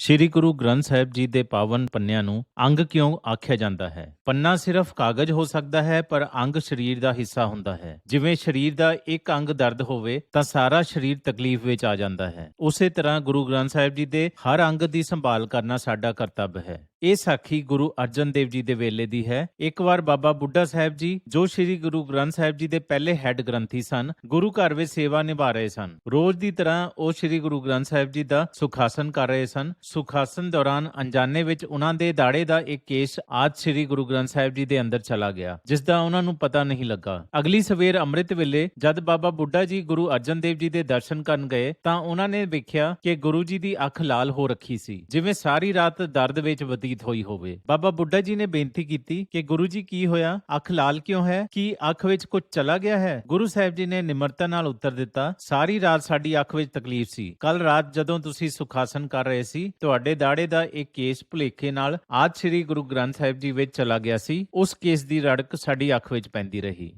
ਸ੍ਰੀ ਗੁਰੂ ਗ੍ਰੰਥ ਸਾਹਿਬ ਜੀ ਦੇ ਪਾਵਨ ਪੰਨਿਆਂ ਨੂੰ ਅੰਗ ਕਿਉਂ ਆਖਿਆ ਜਾਂਦਾ ਹੈ? ਪੰਨਾ ਸਿਰਫ ਕਾਗਜ਼ ਹੋ ਸਕਦਾ ਹੈ, ਪਰ ਅੰਗ ਸਰੀਰ ਦਾ ਹਿੱਸਾ ਹੁੰਦਾ ਹੈ। ਜਿਵੇਂ ਸਰੀਰ ਦਾ ਇੱਕ ਅੰਗ ਦਰਦ ਹੋਵੇ, ਤਾਂ ਸਾਰਾ ਸਰੀਰ ਤਕਲੀਫ ਵਿੱਚ ਆ ਜਾਂਦਾ ਹੈ। ਉਸੇ ਤਰ੍ਹਾਂ ਗੁਰੂ ਗ੍ਰੰਥ ਸਾਹਿਬ ਜੀ ਦੇ ਹਰ ਅੰਗ ਦੀ ਸੰਭਾਲ ਕਰਨਾ ਸਾਡਾ ਕਰਤੱਵ ਹੈ। ਇਹ ਸਾਖੀ ਗੁਰੂ ਅਰਜਨ ਦੇਵ ਜੀ ਦੇ ਵੇਲੇ ਦੀ ਹੈ। ਇੱਕ ਵਾਰ ਬਾਬਾ ਬੁੱਢਾ ਸਾਹਿਬ ਜੀ, ਜੋ ਸ੍ਰੀ ਗੁਰੂ ਗ੍ਰੰਥ ਸਾਹਿਬ ਜੀ ਦੇ ਪਹਿਲੇ ਹੈੱਡ ਗ੍ਰੰਥੀ ਸਨ, ਗੁਰੂ ਘਰ ਵਿੱਚ ਸੇਵਾ ਨਿਭਾ ਰਹੇ ਸਨ। ਰੋਜ਼ ਦੀ ਤਰ੍ਹਾਂ ਉਹ ਸ੍ਰੀ ਗੁਰੂ ਗ੍ਰੰਥ ਸਾਹਿਬ ਜੀ ਦਾ ਸੁਖਾਸਨ ਕਰ ਰਹੇ ਸਨ। ਸੁਖਾਸਨ ਦੌਰਾਨ ਅਣਜਾਣੇ ਵਿੱਚ ਉਹਨਾਂ ਦੇ ਦਾੜੇ ਦਾ ਇੱਕ ਕੇਸ ਆਦ ਸ੍ਰੀ ਗੁਰੂ ਗ੍ਰੰਥ ਸਾਹਿਬ ਜੀ ਦੇ ਅੰਦਰ ਚਲਾ ਗਿਆ, ਜਿਸ ਦਾ ਉਹਨਾਂ ਨੂੰ ਪਤਾ ਨਹੀਂ ਲੱਗਾ। ਅਗਲੀ ਸਵੇਰ ਅੰਮ੍ਰਿਤ ਵੇਲੇ ਜਦ ਬਾਬਾ ਬੁੱਢਾ ਜੀ ਗੁਰੂ ਅਰਜਨ ਦੇਵ ਜੀ ਦੇ ਦਰਸ਼ਨ ਕਰਨ ਗਏ, ਤਾਂ ਉਹਨਾਂ ਨੇ ਵੇਖਿਆ ਕਿ ਗੁਰੂ ਜੀ ਦੀ ਅੱਖ ਲਾਲ ਹੋ ਰੱਖੀ ਸੀ, ਜਿਵੇਂ ਸਾਰੀ ਰਾਤ ਦਰਦ ਵਿੱਚ ਬਤੀਤ ਹੋਈ ਹੋਵੇ। ਬਾਬਾ ਬੁੱਢਾ ਜੀ ਨੇ ਬੇਨਤੀ ਕੀਤੀ ਕਿ ਗੁਰੂ ਜੀ ਕੀ ਹੋਇਆ? ਅੱਖ ਲਾਲ ਕਿਉਂ ਹੈ? ਕੀ ਅੱਖ ਵਿੱਚ ਕੁਝ ਚਲਾ ਗਿਆ ਹੈ? ਗੁਰੂ ਸਾਹਿਬ ਜੀ ਨੇ ਨਿਮਰਤਾ ਨਾਲ ਉੱਤਰ ਦਿੱਤਾ, ਸਾਰੀ ਰਾਤ ਸਾਡੀ ਅੱਖ ਵਿੱਚ ਤਕਲੀਫ ਸੀ। ਕੱਲ ਰਾਤ ਜਦੋਂ ਤੁਸੀਂ ਸੁਖਾਸਨ ਕਰ ਰਹੇ ਸੀ, ਤੁਹਾਡੇ ਦਾੜੇ ਦਾ ਇੱਕ ਕੇਸ ਭੁਲੇਖੇ ਨਾਲ ਆਦ ਸ੍ਰੀ ਗੁਰੂ ਗ੍ਰੰਥ ਸਾਹਿਬ ਜੀ ਵਿੱਚ ਚਲਾ ਗਿਆ ਸੀ, ਉਸ ਕੇਸ ਦੀ ਰੜਕ ਸਾਡੀ ਅੱਖ ਵਿੱਚ ਪੈਂਦੀ ਰਹੀ।